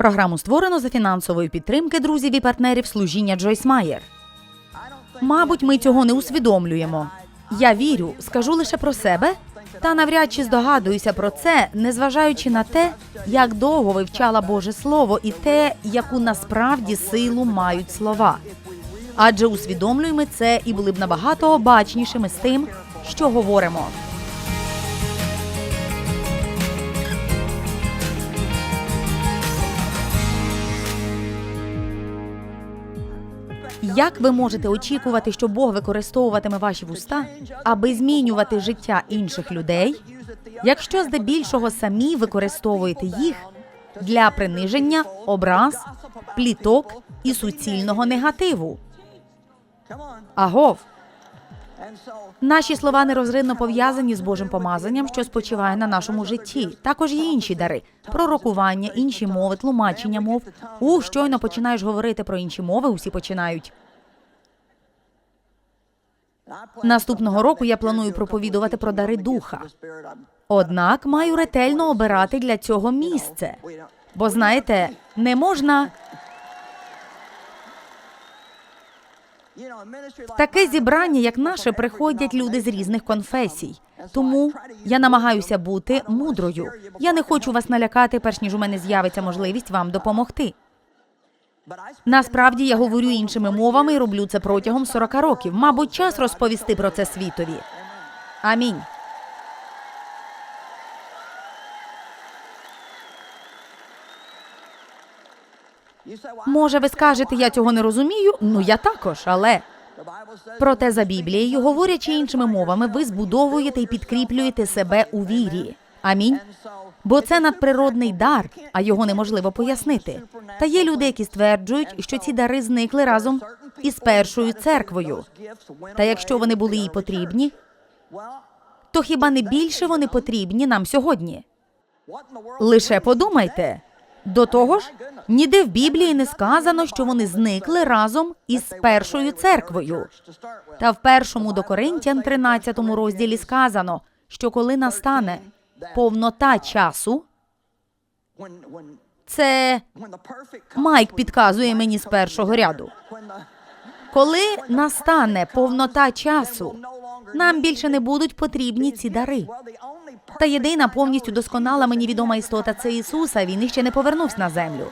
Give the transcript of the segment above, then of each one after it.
Програму створено за фінансової підтримки друзів і партнерів служіння Джойс Майер. Мабуть, ми цього не усвідомлюємо. Я вірю, скажу лише про себе, та навряд чи здогадуюся про це, незважаючи на те, як довго вивчала Боже Слово і те, яку насправді силу мають слова. Адже усвідомлюємо це і були б набагато обачнішими з тим, що говоримо. Як ви можете очікувати, що Бог використовуватиме ваші вуста, аби змінювати життя інших людей, якщо здебільшого самі використовуєте їх для приниження, образ, пліток і суцільного негативу? Агов, наші слова нерозривно пов'язані з Божим помазанням, що спочиває на нашому житті. Також є інші дари: пророкування, інші мови, тлумачення мов. У щойно починаєш говорити про інші мови, усі починають. Наступного року я планую проповідувати про дари духа. Однак маю ретельно обирати для цього місце. Бо знаєте, не можна в таке зібрання, як наше, приходять люди з різних конфесій. Тому я намагаюся бути мудрою. Я не хочу вас налякати, перш ніж у мене з'явиться можливість вам допомогти. Насправді я говорю іншими мовами і роблю це протягом 40 років. Мабуть, час розповісти про це світові. Амінь. Може, ви скажете, я цього не розумію? Ну я також, але проте за Біблією, говорячи іншими мовами, ви збудовуєте і підкріплюєте себе у вірі. Амінь. Бо це надприродний дар, а його неможливо пояснити. Та є люди, які стверджують, що ці дари зникли разом із першою церквою. Та якщо вони були їй потрібні, то хіба не більше вони потрібні нам сьогодні? Лише подумайте. До того ж, ніде в Біблії не сказано, що вони зникли разом із першою церквою. Та в першому до Коринтян, 13 розділі сказано, що коли настане повнота часу, це Майк підказує мені з першого ряду. Коли настане повнота часу, нам більше не будуть потрібні ці дари. Та єдина повністю досконала мені відома істота це Ісус, а Він іще не повернувся на землю.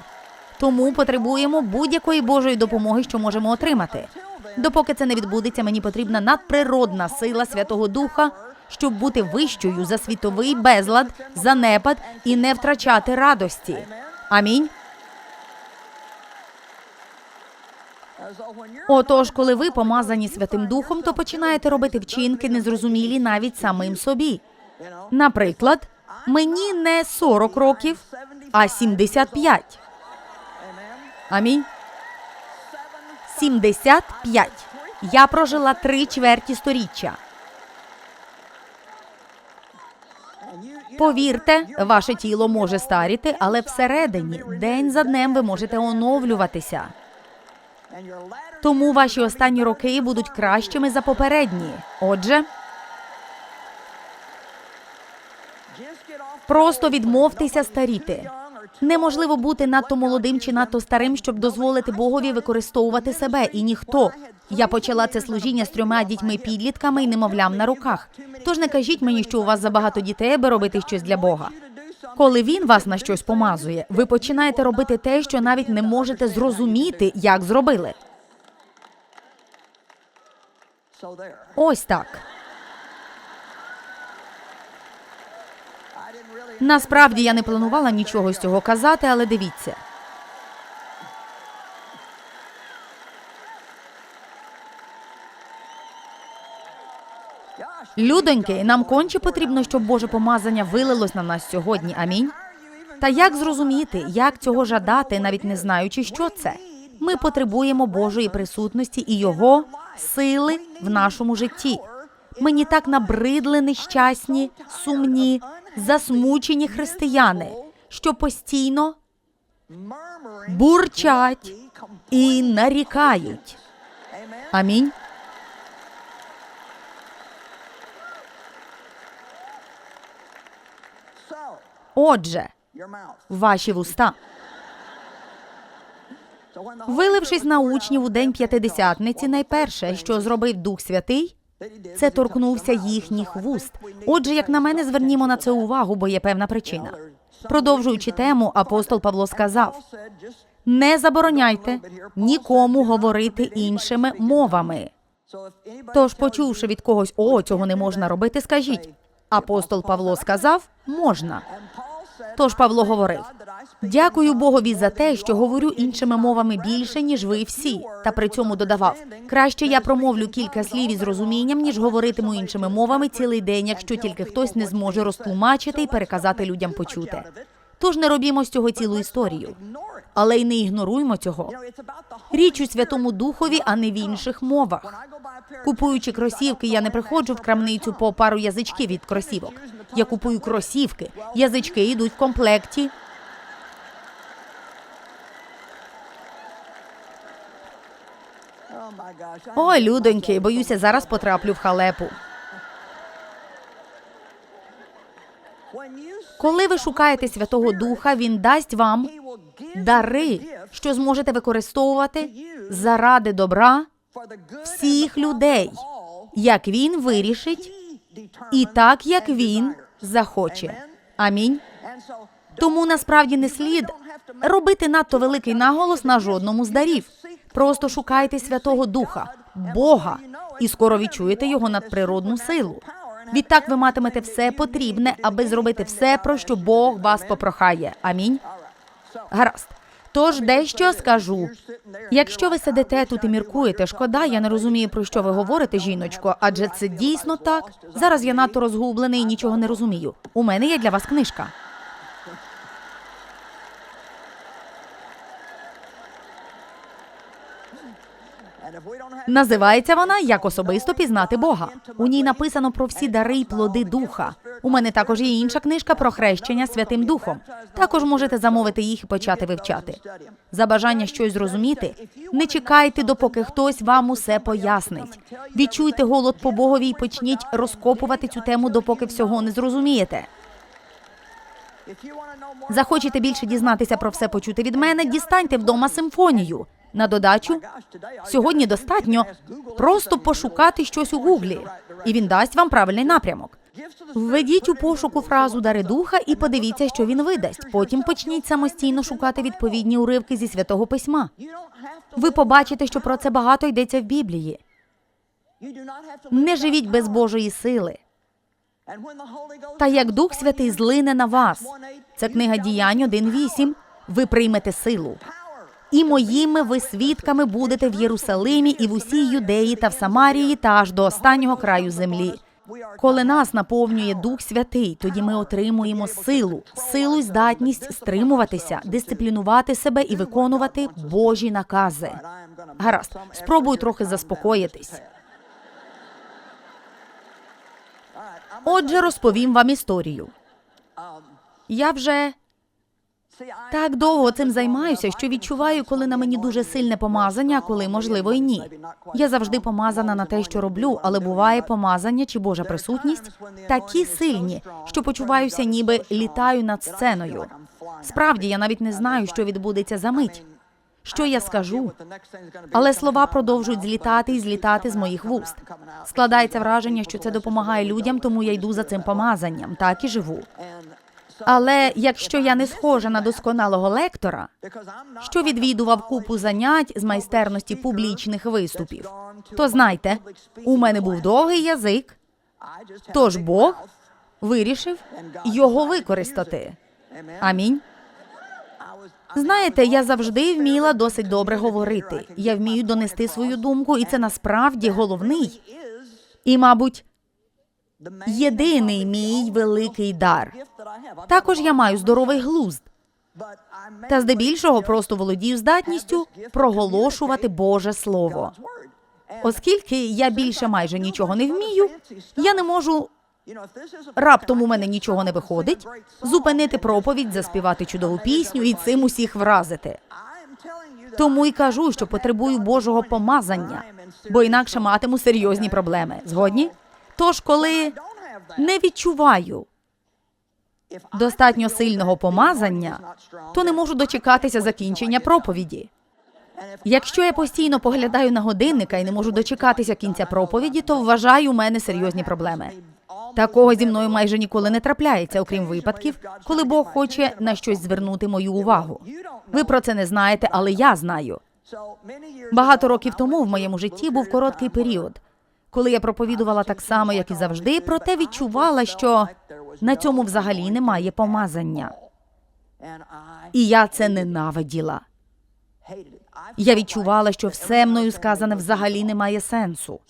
Тому потребуємо будь-якої Божої допомоги, що можемо отримати. Допоки це не відбудеться, мені потрібна надприродна сила Святого Духа, щоб бути вищою за світовий безлад, занепад і не втрачати радості. Амінь. Отож, коли ви помазані Святим Духом, то починаєте робити вчинки, незрозумілі навіть самим собі. Наприклад, мені не 40 років, а 75. Амінь. 75. Я прожила три чверті сторіччя. Повірте, ваше тіло може старіти, але всередині день за днем ви можете оновлюватися. Тому ваші останні роки будуть кращими за попередні. Отже, просто відмовтеся старіти. Неможливо бути надто молодим чи надто старим, щоб дозволити Богові використовувати себе, і ніхто. Я почала це служіння з трьома дітьми-підлітками і немовлям на руках. Тож не кажіть мені, що у вас забагато дітей, аби робити щось для Бога. Коли він вас на щось помазує, ви починаєте робити те, що навіть не можете зрозуміти, як зробили. Ось так. Насправді я не планувала нічого з цього казати, але дивіться. Людоньки, нам конче потрібно, щоб Боже помазання вилилось на нас сьогодні. Амінь. Та як зрозуміти, як цього жадати, навіть не знаючи, що це? Ми потребуємо Божої присутності і Його сили в нашому житті. Мені так набридли нещасні, сумні, засмучені християни, що постійно бурчать і нарікають. Амінь. Отже, ваші вуста. Вилившись на учнів у день п'ятидесятниці, найперше, що зробив Дух Святий, це торкнувся їхніх вуст. Отже, як на мене, звернімо на це увагу, бо є певна причина. Продовжуючи тему, апостол Павло сказав: не забороняйте нікому говорити іншими мовами. Тож, почувши від когось, о, цього не можна робити, скажіть. Апостол Павло сказав, можна. Тож Павло говорив: Дякую Богові за те, що говорю іншими мовами більше, ніж ви всі. Та при цьому додавав: краще я промовлю кілька слів із розумінням, ніж говоритиму іншими мовами цілий день, якщо тільки хтось не зможе розтлумачити і переказати людям почуте. Тож не робімо з цього цілу історію, але й не ігноруймо цього. Річ у Святому Духові, а не в інших мовах. Купуючи кросівки, я не приходжу в крамницю по пару язичків від кросівок. Я купую кросівки. Язички йдуть в комплекті. Ой, людоньки, боюся, зараз потраплю в халепу. Коли ви шукаєте Святого Духа, він дасть вам дари, що зможете використовувати заради добра всіх людей, як він вирішить, і так, як він захоче. Амінь. Тому насправді не слід робити надто великий наголос на жодному з дарів. Просто шукайте Святого Духа, Бога, і скоро відчуєте його надприродну силу. Відтак ви матимете все потрібне, аби зробити все, про що Бог вас попрохає. Амінь. Гаразд. Тож дещо скажу. Якщо ви сидите тут і міркуєте, шкода, я не розумію, про що ви говорите, жіночко, адже це дійсно так. Зараз я надто розгублений і нічого не розумію. У мене є для вас книжка. Називається вона як особисто пізнати Бога. У ній написано про всі дари й плоди духа. У мене також є інша книжка про хрещення Святим Духом. Також можете замовити їх і почати вивчати. За бажання щось зрозуміти, не чекайте, допоки хтось вам усе пояснить. Відчуйте голод по Богові і почніть розкопувати цю тему, допоки всього не зрозумієте. Захочете більше дізнатися про все почути від мене, дістаньте вдома симфонію. На додачу сьогодні достатньо просто пошукати щось у гуглі, і він дасть вам правильний напрямок. Введіть у пошуку фразу дари духа і подивіться, що він видасть. Потім почніть самостійно шукати відповідні уривки зі святого письма. Ви побачите, що про це багато йдеться в Біблії. Не живіть без Божої сили. Та як Дух Святий злине на вас, це книга діянь 1.8, ви приймете силу. І моїми ви свідками будете в Єрусалимі і в усій Юдеї та в Самарії та аж до останнього краю землі. Коли нас наповнює Дух Святий, тоді ми отримуємо силу, силу й здатність стримуватися, дисциплінувати себе і виконувати Божі накази. Гаразд, спробую трохи заспокоїтись. Отже, розповім вам історію. Я вже так довго цим займаюся, що відчуваю, коли на мені дуже сильне помазання, а коли можливо і ні. Я завжди помазана на те, що роблю, але буває помазання чи Божа присутність такі сильні, що почуваюся, ніби літаю над сценою. Справді я навіть не знаю, що відбудеться за мить. Що я скажу? Але слова продовжують злітати і злітати з моїх вуст. Складається враження, що це допомагає людям, тому я йду за цим помазанням, так і живу. Але якщо я не схожа на досконалого лектора, що відвідував купу занять з майстерності публічних виступів, то знайте, у мене був довгий язик, тож Бог вирішив його використати. Амінь. Знаєте, я завжди вміла досить добре говорити. Я вмію донести свою думку, і це насправді головний і, мабуть, єдиний мій великий дар. Також я маю здоровий глузд. Та здебільшого просто володію здатністю проголошувати Боже Слово. Оскільки я більше майже нічого не вмію, я не можу раптом у мене нічого не виходить, зупинити проповідь, заспівати чудову пісню і цим усіх вразити. Тому й кажу, що потребую Божого помазання, бо інакше матиму серйозні проблеми. Згодні? Тож, коли не відчуваю достатньо сильного помазання, то не можу дочекатися закінчення проповіді. Якщо я постійно поглядаю на годинника і не можу дочекатися кінця проповіді, то вважаю, у мене серйозні проблеми. Такого зі мною майже ніколи не трапляється, окрім випадків, коли Бог хоче на щось звернути мою увагу. Ви про це не знаєте, але я знаю. Багато років тому в моєму житті був короткий період, коли я проповідувала так само, як і завжди, проте відчувала, що на цьому взагалі немає помазання. І я це ненавиділа. Я відчувала, що все мною сказане взагалі не має сенсу.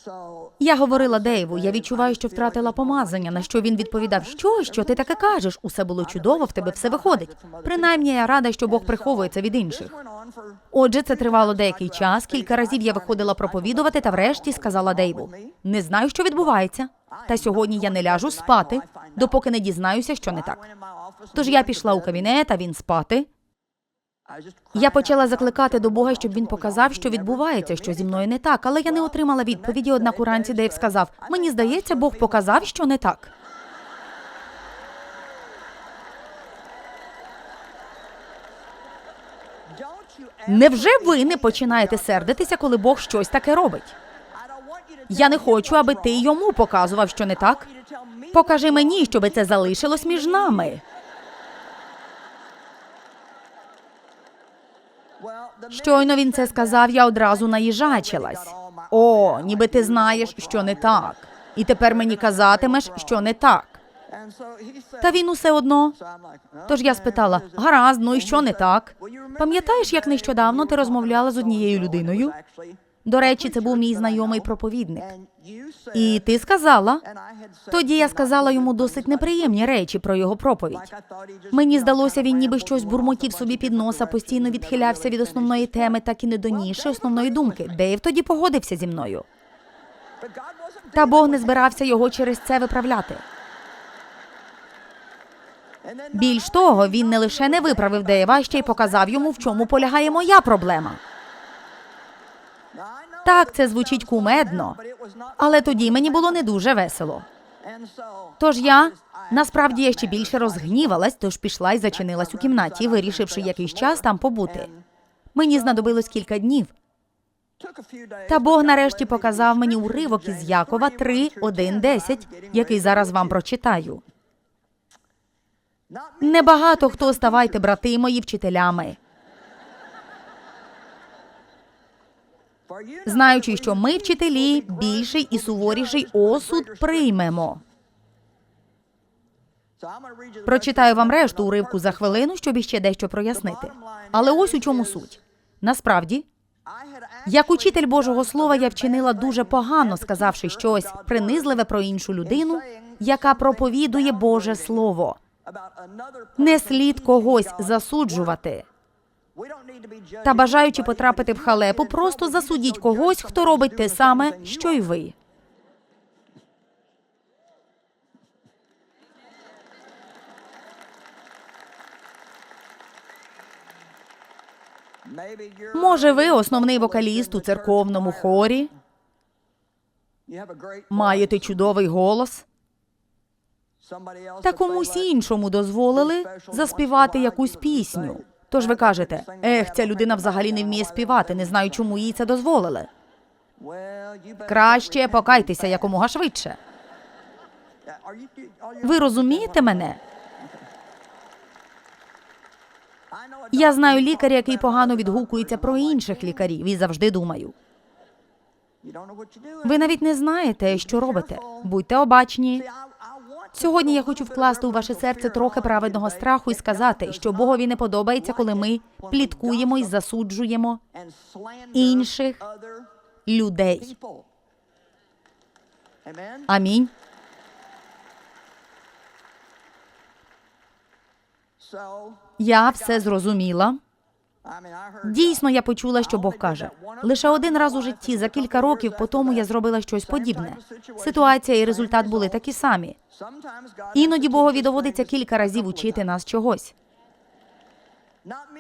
Я говорила Дейву, я відчуваю, що втратила помазання. На що він відповідав, що, що ти таке кажеш? Усе було чудово, в тебе все виходить. Принаймні, я рада, що Бог приховує це від інших. Отже, це тривало деякий час. Кілька разів я виходила проповідувати, та врешті сказала Дейву: не знаю, що відбувається. Та сьогодні я не ляжу спати, допоки не дізнаюся, що не так. Тож я пішла у кабінет, а він спати. Я почала закликати до Бога, щоб він показав, що відбувається, що зі мною не так, але я не отримала відповіді. Однак уранці Дейв сказав: мені здається, Бог показав, що не так. Невже ви не починаєте сердитися, коли Бог щось таке робить? Я не хочу, аби ти йому показував, що не так. Покажи мені, щоби це залишилось між нами. Щойно він це сказав, я одразу наїжачилась. О, ніби ти знаєш, що не так. І тепер мені казатимеш, що не так. Та він усе одно. Тож я спитала: гаразд, ну і що не так? Пам'ятаєш, як нещодавно ти розмовляла з однією людиною? До речі, це був мій знайомий проповідник. І ти сказала? Тоді я сказала йому досить неприємні речі про його проповідь. Мені здалося, він ніби щось бурмотів собі під носа, постійно відхилявся від основної теми, так і не доніше основної думки. Дейв тоді погодився зі мною. Та Бог не збирався його через це виправляти. Більш того, він не лише не виправив Дейва, а ще й показав йому, в чому полягає моя проблема. Так, це звучить кумедно, але тоді мені було не дуже весело. Тож я насправді я ще більше розгнівалась, тож пішла і зачинилась у кімнаті, вирішивши якийсь час там побути. Мені знадобилось кілька днів. Та Бог нарешті показав мені уривок із Якова 3, 1, 10, який зараз вам прочитаю. Небагато хто ставайте, брати мої, вчителями. знаючи, що ми, вчителі, більший і суворіший осуд приймемо. Прочитаю вам решту уривку за хвилину, щоб іще дещо прояснити. Але ось у чому суть. Насправді, як учитель Божого Слова, я вчинила дуже погано, сказавши щось принизливе про іншу людину, яка проповідує Боже Слово. Не слід когось засуджувати. Та бажаючи потрапити в халепу, просто засудіть когось, хто робить те саме, що й ви. Може, ви основний вокаліст у церковному хорі? Маєте чудовий голос? Та комусь іншому дозволили заспівати якусь пісню. Тож ви кажете, ех, ця людина взагалі не вміє співати, не знаю, чому їй це дозволили. Краще покайтеся якомога швидше. Ви розумієте мене? Я знаю лікаря, який погано відгукується про інших лікарів, і завжди думаю. Ви навіть не знаєте, що робите. Будьте обачні. Сьогодні я хочу вкласти у ваше серце трохи праведного страху і сказати, що Богові не подобається, коли ми пліткуємо і засуджуємо інших людей. Амінь. Я все зрозуміла. Дійсно, я почула, що Бог каже. Лише один раз у житті за кілька років по тому я зробила щось подібне. Ситуація і результат були такі самі. Іноді Богові доводиться кілька разів учити нас чогось.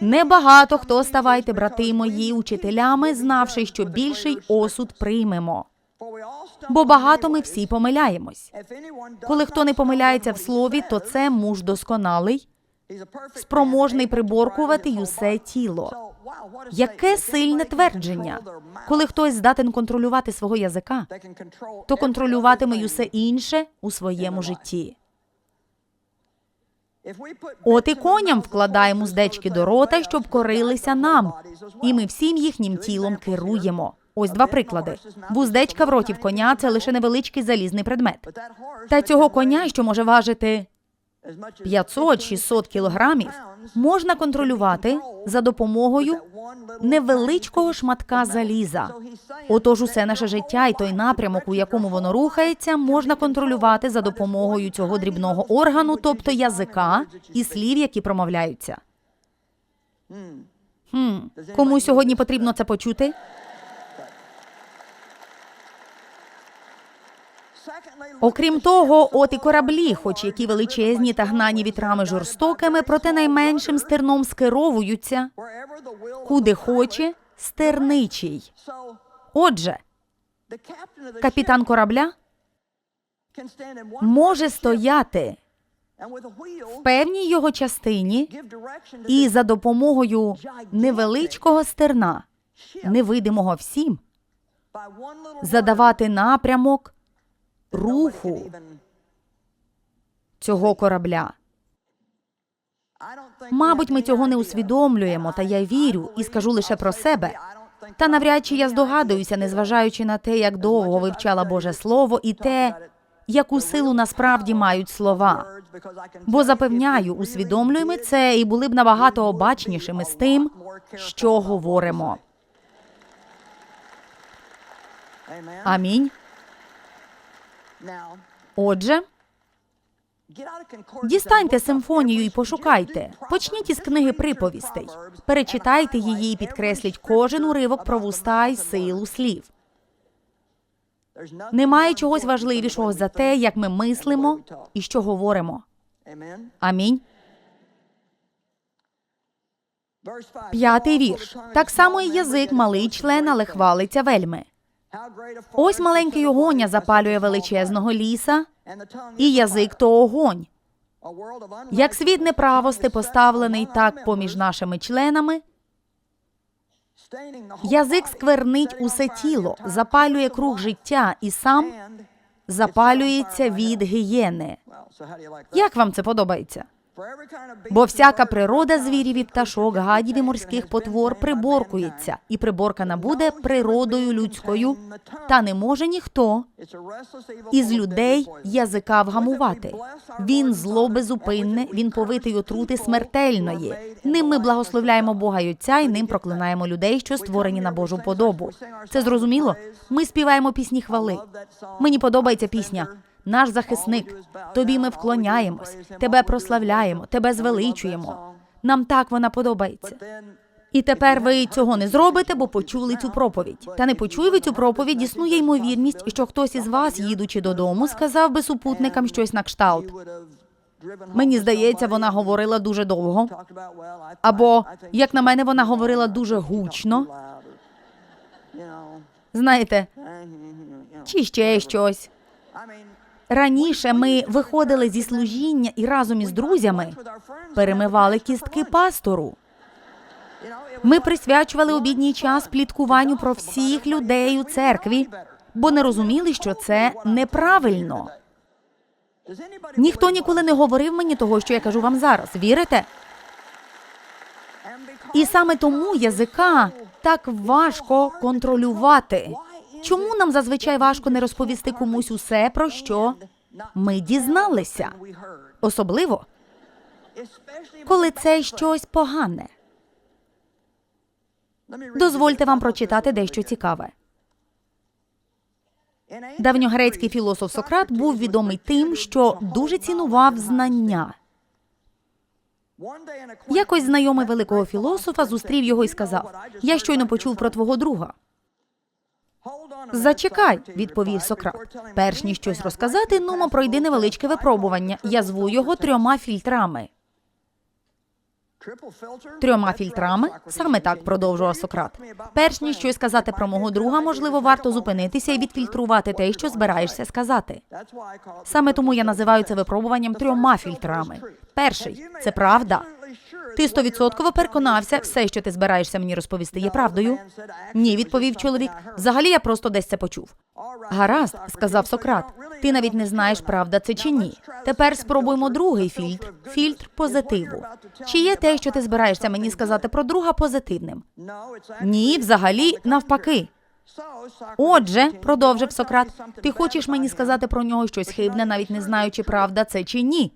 Небагато хто ставайте, брати мої, учителями, знавши, що більший осуд приймемо. Бо багато ми всі помиляємось. Коли хто не помиляється в слові, то це муж досконалий, спроможний приборкувати й усе тіло. Яке сильне твердження? Коли хтось здатен контролювати свого язика, то контролюватиме й усе інше у своєму житті. От і коням вкладаємо здечки до рота, щоб корилися нам, і ми всім їхнім тілом керуємо. Ось два приклади. Вуздечка в роті в коня це лише невеличкий залізний предмет. Та цього коня, що може важити 500-600 кілограмів, можна контролювати за допомогою невеличкого шматка заліза. Отож, усе наше життя і той напрямок, у якому воно рухається, можна контролювати за допомогою цього дрібного органу, тобто язика і слів, які промовляються. Хм. Кому сьогодні потрібно це почути? Окрім того, от і кораблі, хоч які величезні та гнані вітрами жорстокими, проте найменшим стерном скеровуються, куди хоче стерничий. Отже, капітан корабля може стояти в певній його частині і за допомогою невеличкого стерна, невидимого всім, задавати напрямок руху цього корабля. Мабуть, ми цього не усвідомлюємо, та я вірю і скажу лише про себе. Та навряд чи я здогадуюся, незважаючи на те, як довго вивчала Боже Слово, і те, яку силу насправді мають слова. Бо запевняю, усвідомлюємо це і були б набагато обачнішими з тим, що говоримо. Амінь. Отже, дістаньте симфонію і пошукайте. Почніть із книги приповістей. Перечитайте її і підкресліть кожен уривок про вуста й силу слів. Немає чогось важливішого за те, як ми мислимо і що говоримо. Амінь. П'ятий вірш. Так само і язик малий член, але хвалиться вельми. Ось маленький огоня запалює величезного ліса, і язик то огонь. Як світ неправости поставлений так поміж нашими членами, язик сквернить усе тіло, запалює круг життя і сам запалюється від гієни. Як вам це подобається? Бо всяка природа звірів і пташок, гадів і морських потвор приборкується, і приборкана буде природою людською, та не може ніхто із людей язика вгамувати. Він зло безупинне, він повитий отрути смертельної. Ним ми благословляємо Бога й Отця, і ним проклинаємо людей, що створені на Божу подобу. Це зрозуміло? Ми співаємо пісні хвали. Мені подобається пісня. Наш захисник, тобі ми вклоняємось, тебе прославляємо, тебе звеличуємо. Нам так вона подобається. І тепер ви цього не зробите, бо почули цю проповідь. Та не почує ви цю проповідь, існує ймовірність, що хтось із вас, їдучи додому, сказав би супутникам щось на кшталт. Мені здається, вона говорила дуже довго. Або, як на мене, вона говорила дуже гучно. Знаєте, чи ще щось. Раніше ми виходили зі служіння і разом із друзями перемивали кістки пастору. Ми присвячували обідній час пліткуванню про всіх людей у церкві, бо не розуміли, що це неправильно. Ніхто ніколи не говорив мені того, що я кажу вам зараз. Вірите? І саме тому язика так важко контролювати. Чому нам зазвичай важко не розповісти комусь усе, про що ми дізналися? Особливо, коли це щось погане. Дозвольте вам прочитати дещо цікаве. Давньогрецький філософ Сократ був відомий тим, що дуже цінував знання. Якось знайомий великого філософа зустрів його і сказав: Я щойно почув про твого друга. Зачекай, відповів Сократ. Перш ніж щось розказати, нумо пройди невеличке випробування. Я зву його трьома фільтрами. Трьома фільтрами саме так продовжував Сократ. Перш ніж щось сказати про мого друга, можливо, варто зупинитися і відфільтрувати те, що збираєшся сказати. Саме тому я називаю це випробуванням трьома фільтрами. Перший це правда. Ти стовідсотково переконався, все, що ти збираєшся мені розповісти, є правдою? Ні, відповів чоловік. Взагалі я просто десь це почув. Гаразд, сказав Сократ. Ти навіть не знаєш, правда це чи ні. Тепер спробуємо другий фільтр фільтр позитиву. Чи є те, що ти збираєшся мені сказати про друга позитивним? Ні, взагалі навпаки. Отже, продовжив Сократ, ти хочеш мені сказати про нього щось хибне, навіть не знаючи, правда це чи ні.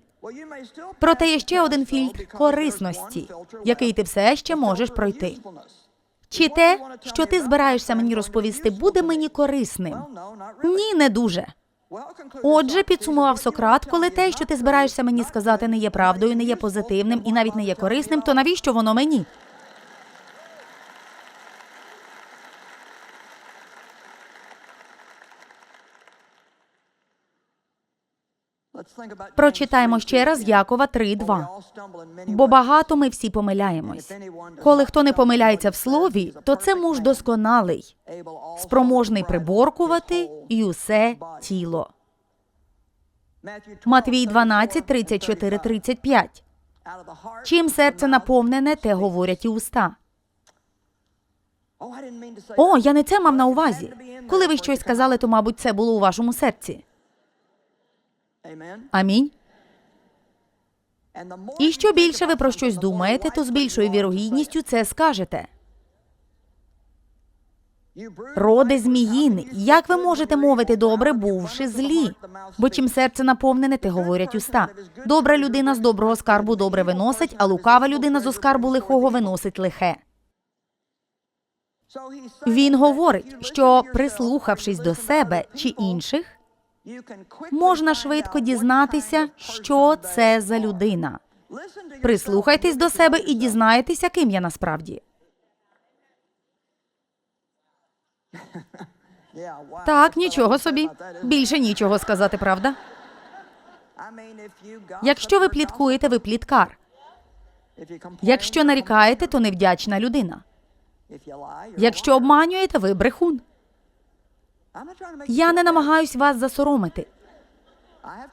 Проте є ще один фільтр корисності, який ти все ще можеш пройти. Чи те, що ти збираєшся мені розповісти, буде мені корисним? Ні, не дуже. Отже, підсумував Сократ, коли те, що ти збираєшся мені сказати, не є правдою, не є позитивним і навіть не є корисним, то навіщо воно мені? Прочитаємо ще раз Якова 3.2. Бо багато ми всі помиляємось. Коли хто не помиляється в слові, то це муж досконалий, спроможний приборкувати і усе тіло. Матвій 12, 34, 35. Чим серце наповнене, те говорять і уста. О, я не це мав на увазі. Коли ви щось сказали, то, мабуть, це було у вашому серці. Амінь. І що більше ви про щось думаєте, то з більшою вірогідністю це скажете. Роди зміїни, як ви можете мовити добре, бувши злі? Бо чим серце наповнене, те говорять уста. Добра людина з доброго скарбу добре виносить, а лукава людина з оскарбу лихого виносить лихе. Він говорить, що прислухавшись до себе чи інших, можна швидко дізнатися, що це за людина. Прислухайтесь до себе і дізнаєтеся, ким я насправді. Так, нічого собі. Більше нічого сказати, правда? Якщо ви пліткуєте, ви пліткар. Якщо нарікаєте, то невдячна людина. Якщо обманюєте, ви брехун. Я не намагаюсь вас засоромити.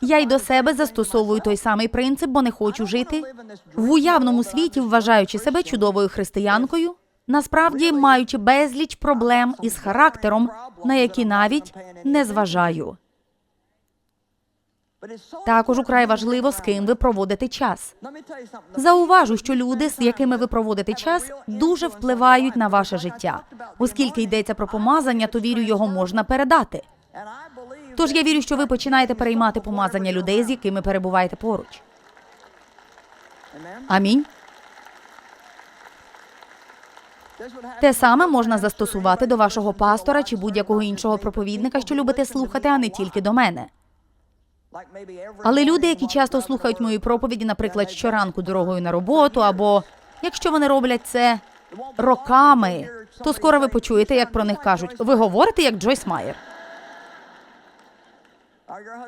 Я й до себе застосовую той самий принцип, бо не хочу жити в уявному світі, вважаючи себе чудовою християнкою, насправді маючи безліч проблем із характером, на які навіть не зважаю. Також украй важливо, з ким ви проводите час. Зауважу, що люди, з якими ви проводите час, дуже впливають на ваше життя. Оскільки йдеться про помазання, то вірю, його можна передати. Тож я вірю, що ви починаєте переймати помазання людей, з якими перебуваєте поруч. Амінь. Те саме можна застосувати до вашого пастора чи будь-якого іншого проповідника, що любите слухати, а не тільки до мене. Але люди, які часто слухають мої проповіді, наприклад, щоранку дорогою на роботу, або якщо вони роблять це роками, то скоро ви почуєте, як про них кажуть. Ви говорите як Джойс Майер.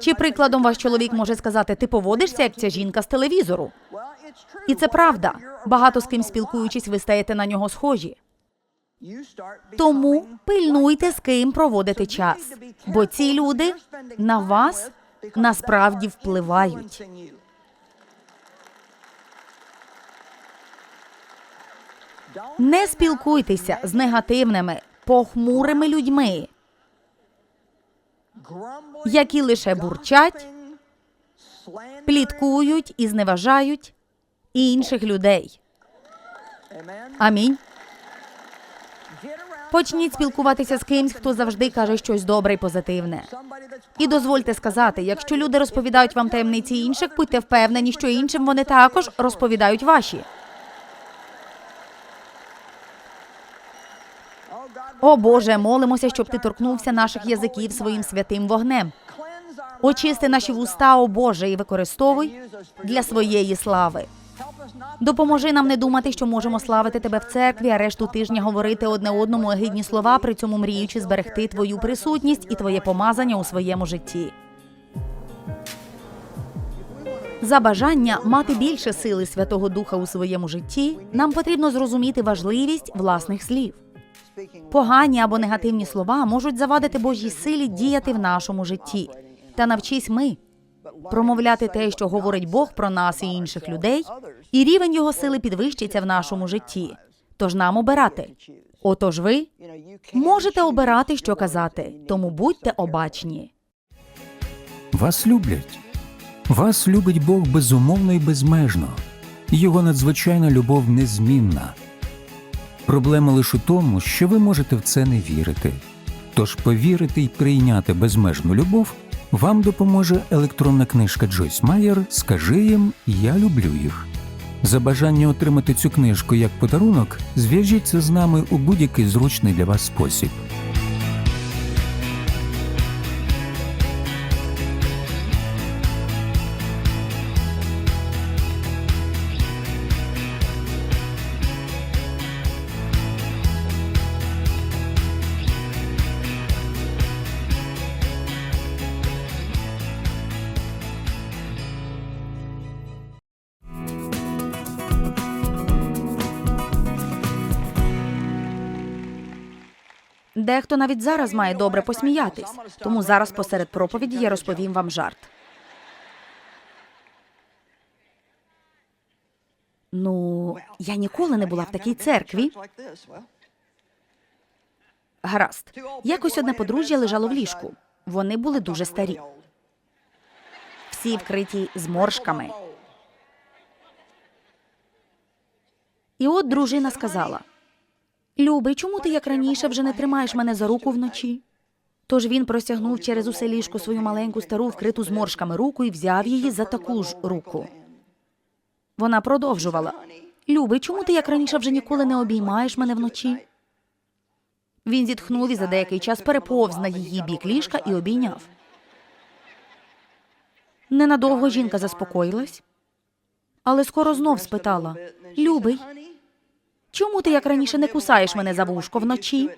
Чи прикладом ваш чоловік може сказати, ти поводишся як ця жінка з телевізору? І це правда. Багато з ким спілкуючись, ви стаєте на нього схожі. Тому пильнуйте, з ким проводите час, бо ці люди на вас насправді впливають. Не спілкуйтеся з негативними, похмурими людьми, які лише бурчать, пліткують і зневажають інших людей. Амінь. Почніть спілкуватися з кимсь, хто завжди каже щось добре і позитивне. І дозвольте сказати, якщо люди розповідають вам таємниці інших, будьте впевнені, що іншим вони також розповідають ваші. О Боже, молимося, щоб ти торкнувся наших язиків своїм святим вогнем. Очисти наші вуста, о Боже, і використовуй для своєї слави. Допоможи нам не думати, що можемо славити тебе в церкві, а решту тижня говорити одне одному огидні слова, при цьому мріючи зберегти твою присутність і твоє помазання у своєму житті. За бажання мати більше сили Святого Духа у своєму житті, нам потрібно зрозуміти важливість власних слів. Погані або негативні слова можуть завадити Божій силі діяти в нашому житті. Та навчись ми промовляти те, що говорить Бог про нас і інших людей, і рівень його сили підвищиться в нашому житті. Тож нам обирати. Отож ви можете обирати, що казати, тому будьте обачні. Вас люблять. Вас любить Бог безумовно і безмежно. Його надзвичайна любов незмінна. Проблема лише у тому, що ви можете в це не вірити. Тож повірити і прийняти безмежну любов вам допоможе електронна книжка Джойс Майер Скажи їм, я люблю їх. За бажання отримати цю книжку як подарунок, зв'яжіться з нами у будь-який зручний для вас спосіб. Дехто навіть зараз має добре посміятись, тому зараз посеред проповіді я розповім вам жарт. Ну, я ніколи не була в такій церкві. Гаразд. Якось одне подружжя лежало в ліжку. Вони були дуже старі, всі вкриті зморшками. І от дружина сказала: Любий, чому ти як раніше вже не тримаєш мене за руку вночі? Тож він простягнув через усе ліжко свою маленьку стару вкриту зморшками руку і взяв її за таку ж руку. Вона продовжувала: Любий, чому ти як раніше вже ніколи не обіймаєш мене вночі? Він зітхнув і за деякий час переповз на її бік ліжка і обійняв. Ненадовго жінка заспокоїлась, але скоро знов спитала: Любий, чому ти як раніше не кусаєш мене за вушко вночі?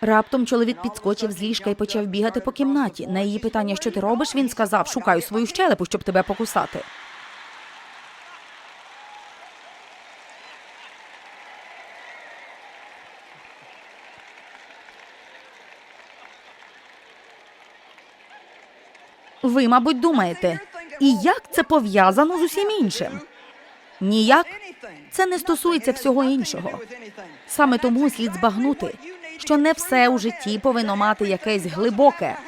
Раптом чоловік підскочив з ліжка і почав бігати по кімнаті. На її питання, що ти робиш, він сказав: Шукаю свою щелепу, щоб тебе покусати. Ви, мабуть, думаєте, і як це пов'язано з усім іншим? Ніяк це не стосується всього іншого. Саме тому слід збагнути, що не все у житті повинно мати якесь глибоке,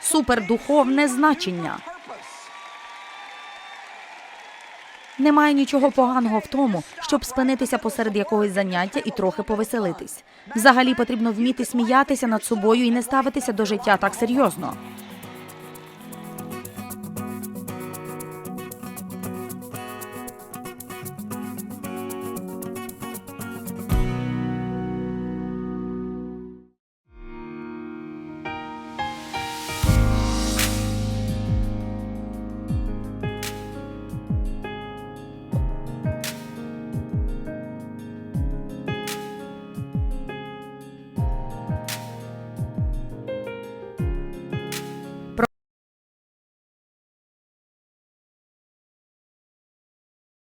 супердуховне значення. Немає нічого поганого в тому, щоб спинитися посеред якогось заняття і трохи повеселитись. Взагалі потрібно вміти сміятися над собою і не ставитися до життя так серйозно.